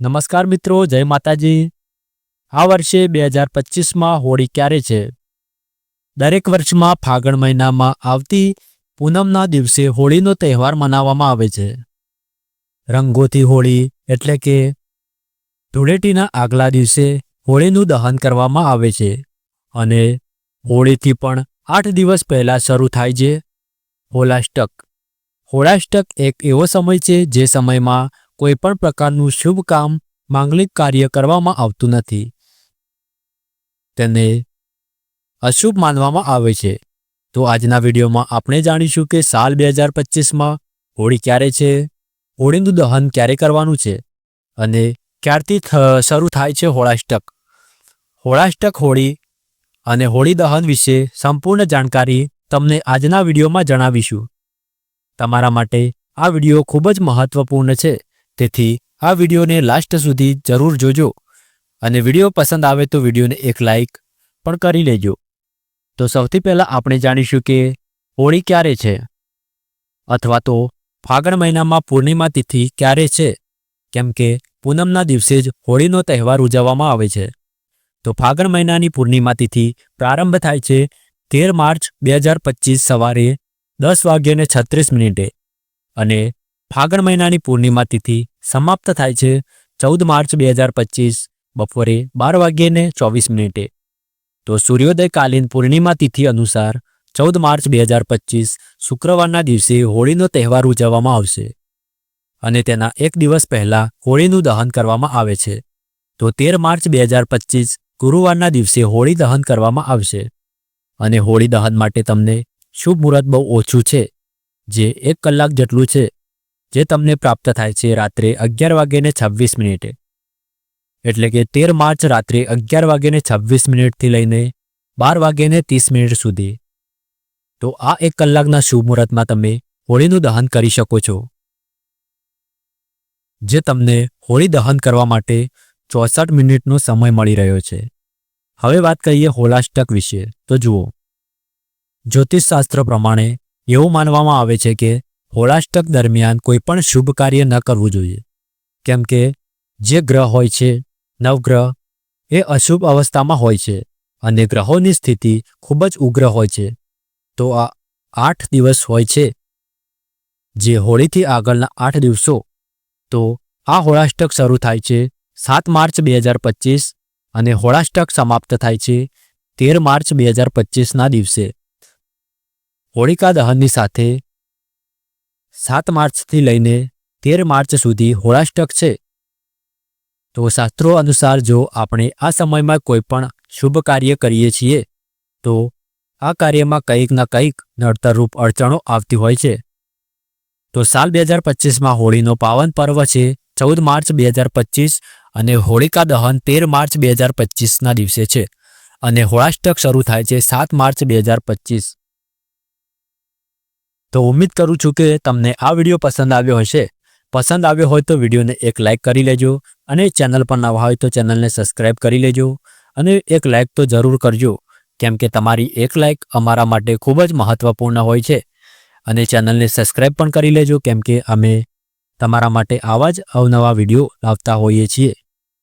નમસ્કાર મિત્રો, જય માતાજી. આ વર્ષે બે હજાર પચીસમાં હોળી ક્યારે છે? દરેક વર્ષમાં ફાગણ મહિનામાં આવતી પૂનમના દિવસે હોળીનો તહેવાર મનાવવામાં આવે છે. રંગોથી હોળી એટલે કે ધૂળેટીના આગલા દિવસે હોળીનું દહન કરવામાં આવે છે. અને હોળીથી પણ આઠ દિવસ પહેલાં શરૂ થાય છે. હોલાષ્ટક હોળાષ્ટક એક એવો સમય છે જે સમયમાં કોઈ પણ પ્રકારનું શુભ કામ માંગલિક કાર્ય કરવામાં આવતું નથી. તેને અશુભ માનવામાં આવે છે. તો આજના વિડીયોમાં આપણે જાણીશું કે સાલ બે હજાર પચીસમાં હોળી ક્યારે છે? હોળીનું દહન ક્યારે કરવાનું છે? અને ક્યારથી શરૂ થાય છે હોળાષ્ટક? હોળાષ્ટક હોળી અને હોળી દહન વિશે સંપૂર્ણ જાણકારી તમને આજના વિડીયોમાં જણાવીશું. તમારા માટે આ વીડિયો ખૂબ જ મહત્વપૂર્ણ છે. તેથી આ વિડીયોને લાસ્ટ સુધી જરૂર જોજો અને વીડિયો પસંદ આવે તો વિડીયોને એક લાઈક પણ કરી લેજો. તો સૌથી પહેલાં આપણે જાણીશું કે હોળી ક્યારે છે? અથવા તો ફાગણ મહિનામાં પૂર્ણિમા તિથિ ક્યારે છે? કેમ કે પૂનમના દિવસે જ હોળીનો તહેવાર ઉજવવામાં આવે છે. તો ફાગણ મહિનાની પૂર્ણિમા તિથિ પ્રારંભ થાય છે તેર માર્ચ બે હજાર પચીસ સવારે દસ વાગ્યાને છત્રીસ મિનિટે અને ફાગણ મહિનાની પૂર્ણિમા તિથિ સમાપ્ત થાય છે ચૌદ માર્ચ બે હજાર પચીસ બપોરે બાર વાગ્યાને ચોવીસ મિનિટે. તો સૂર્યોદયકાલીન પૂર્ણિમા તિથિ અનુસાર ચૌદ માર્ચ બે હજાર પચીસ શુક્રવારના દિવસે હોળીનો તહેવાર ઉજવવામાં આવશે. અને તેના એક દિવસ પહેલા હોળીનું દહન કરવામાં આવે છે. તો તેર માર્ચ બે હજાર પચીસ ગુરુવારના દિવસે હોળી દહન કરવામાં આવશે. અને હોળી દહન માટે તમને શુભ મુહૂર્ત બહુ ઓછું છે, જે એક કલાક જેટલું છે. જે તમને પ્રાપ્ત થાય છે રાત્રે અગિયાર વાગ્યાને છવ્વીસ મિનિટે. એટલે કે તેર માર્ચ રાત્રે અગિયાર વાગ્યાને છવ્વીસ મિનિટથી લઈને બાર વાગ્યાને ત્રીસ મિનિટ સુધી. તો આ એક કલાકના શુભ મુહૂર્તમાં તમે હોળીનું દહન કરી શકો છો. જે તમને હોળી દહન કરવા માટે ચોસઠ મિનિટનો સમય મળી રહ્યો છે. હવે વાત કરીએ હોલાષ્ટક વિશે. તો જુઓ. જ્યોતિષશાસ્ત્ર પ્રમાણે એવું માનવામાં આવે છે કે હોળાષ્ટક દરમિયાન કોઈ પણ શુભ કાર્ય ન કરવું જોઈએ. કેમ કે, જે ગ્રહ હોય છે, નવગ્રહ, એ અશુભ અવસ્થામાં હોય છે અને ગ્રહોની સ્થિતિ ખૂબ જ ઉગ્ર હોય છે. તો આ આઠ દિવસ હોય છે. જે હોળીથી આગળના આઠ દિવસો. તો આ હોળાષ્ટક શરૂ થાય છે સાત માર્ચ બે હજાર પચીસ અને હોળાષ્ટક સમાપ્ત થાય છે તેર માર્ચ બે હજાર પચીસના દિવસે. હોળિકા દહનની સાથે સાત માર્ચથી લઈને તેર માર્ચ સુધી હોળાષ્ટક છે. તો શાસ્ત્રો અનુસાર જો આપણે આ સમયમાં કોઈ પણ શુભ કાર્ય કરીએ છીએ, તો આ કાર્યમાં કંઈક ના કંઈક નડતરરૂપ અડચણો આવતી હોય છે. તો સાલ બે હજાર પચીસમાં હોળીનો પાવન પર્વ છે, ચૌદ માર્ચ બે હજાર પચીસ અને હોળિકા દહન તેર માર્ચ બે હજાર પચીસના દિવસે છે. અને હોળાષ્ટક શરૂ થાય છે સાત માર્ચ બે હજાર પચીસ. તો ઉમ્મીદ કરું છું કે તમને આ વીડિયો પસંદ આવ્યો હશે. પસંદ આવ્યો હોય તો વિડીયોને એક લાઇક કરી લેજો અને ચેનલ પર નવા હોય તો ચેનલને સબસ્ક્રાઇબ કરી લેજો અને એક લાઇક તો જરૂર કરજો. કેમ કે તમારી એક લાઇક અમારા માટે ખૂબ જ મહત્વપૂર્ણ હોય છે. અને ચેનલને સબસ્ક્રાઇબ પણ કરી લેજો કેમ કે અમે તમારા માટે આવા જ અવનવા વીડિયો લાવતા હોઈએ છીએ.